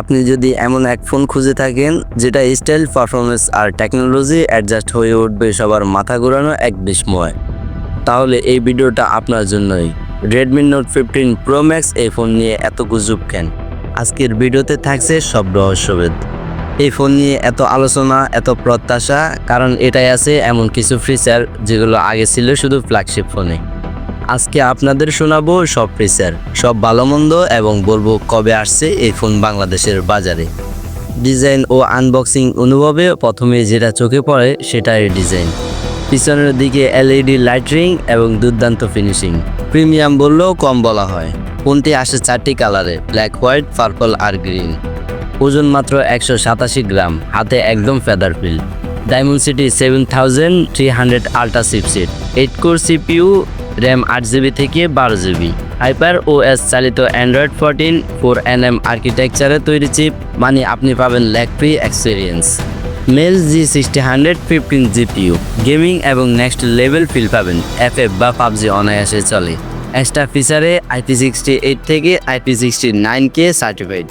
আপনি যদি এমন এক ফোন খুঁজে থাকেন, যেটা স্টাইল পারফরমেন্স আর টেকনোলজি অ্যাডজাস্ট হয়ে উঠবে সবার মাথা ঘোরানো এক বিস্ময়। তাহলে এই ভিডিওটা আপনার জন্যই। Redmi note fifteen pro max এই ফোন নিয়ে এত গুজব কেন? আজকের ভিডিওতে থাকছে সব রহস্যভেদ। এই ফোন নিয়ে এত আলোচনা, এত প্রত্যাশা, কারণ এটাই আছে এমন কিছু ফিচার যেগুলো আগে ছিল শুধু ফ্ল্যাগশিপ ফোনে আজকে আপনাদের শোনাবো সব ফিচার সব ভালো মন্দ এবং বলব কবে আসছে এই ফোন বাংলাদেশের বাজারে। ডিজাইন ও আনবক্সিং অনুভবে প্রথমে যেটা চোখে পড়ে সেটাই ডিজাইন। পিছনের দিকে এলইডি লাইটিং এবং দুর্দান্ত ফিনিশিং। প্রিমিয়াম বললেও কম বলা হয়। ফোনটি আসে চারটি কালারে ব্ল্যাক হোয়াইট পার্পল আর গ্রিন ওজন মাত্র একশো সাতাশি গ্রাম, হাতে একদম feather field diamond city seven thousand three hundred ultra chipset eight core CPU RAM আট জিবি থেকে বারো জিবি। হাইপার ও এস চালিত Android fourteen four N M আর্কিটেকচারে তৈরি চিপ মানে আপনি পাবেন lag free experience Mali G sixty hundred fifteen GPU gaming এবং নেক্সট লেভেল ফিল পাবেন এফ এফ বা পাবজি অনায়াসে চলে। এক্সট্রা ফিচারে আইপি সিক্সটি এইট থেকে আইপি সিক্সটি নাইন কে সার্টিফাইড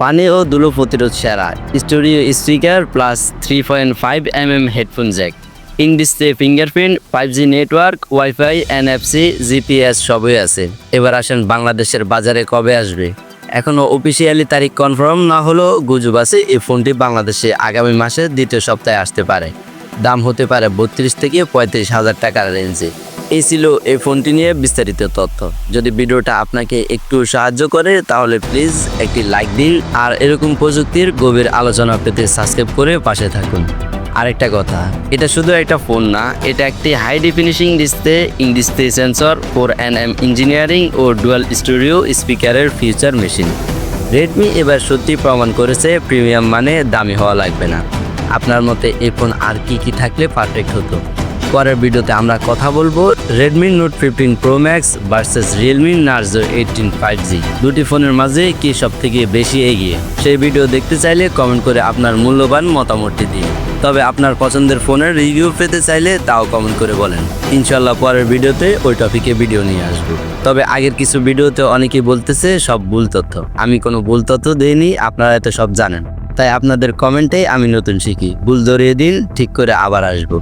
পানি ও ধুলো প্রতিরোধ সেরা। Studio speaker plus three point five M M headphone jack in fingerprint five G network wifi NFC GPS সবই আছে। এবার আসেন বাংলাদেশের বাজারে কবে আসবে? এখনও অফিসিয়ালি তারিখ কনফার্ম না হলেও গুজব আছে, এই ফোনটি বাংলাদেশে আগামী মাসের দ্বিতীয় সপ্তাহে আসতে পারে। দাম হতে পারে বত্রিশ থেকে পঁয়ত্রিশ হাজার টাকার রেঞ্জে এই ছিল এই ফোনটি নিয়ে বিস্তারিত তথ্য। যদি ভিডিওটা আপনাকে একটু সাহায্য করে, তাহলে প্লিজ একটি লাইক দিন, আর এরকম প্রযুক্তির গভীর আলোচনা পেতে সাবস্ক্রাইব করে পাশে থাকুন। আরেকটা কথা, এটা শুধু একটা ফোন না, এটা একটি high definition display in display sensor four N M engineering O dual studio স্পিকারের ফিউচার মেশিন রেডমি এবার সত্যি প্রমাণ করেছে প্রিমিয়াম মানে দামি হওয়া লাগবে না। আপনার মতে এই ফোন আর কি কি থাকলে পারফেক্ট হতো? পরের ভিডিওতে আমরা কথা বলব Redmi note fifteen pro max versus Realme Narzo eighteen five G দুটি ফোনের মাঝে কি সব থেকে বেশি এগিয়ে? সেই ভিডিও দেখতে চাইলে কমেন্ট করে আপনার মূল্যবান মতামতটি দিন। তবে আপনার পছন্দের ফোনের রিভিউ পেতে চাইলে তাও কমেন্ট করে বলেন। ইনশাল্লাহ পরের ভিডিওতে ওই টপিকে ভিডিও নিয়ে আসব। তবে আগের কিছু ভিডিওতে অনেকেই বলতেছে সব ভুল তথ্য। আমি কোনো ভুল তথ্য দেইনি, আপনারা এত সব জানেন। তাই আপনাদের কমেন্টেই আমি নতুন শিখি। ভুল ধরিয়ে দিন, ঠিক করে আবার আসব।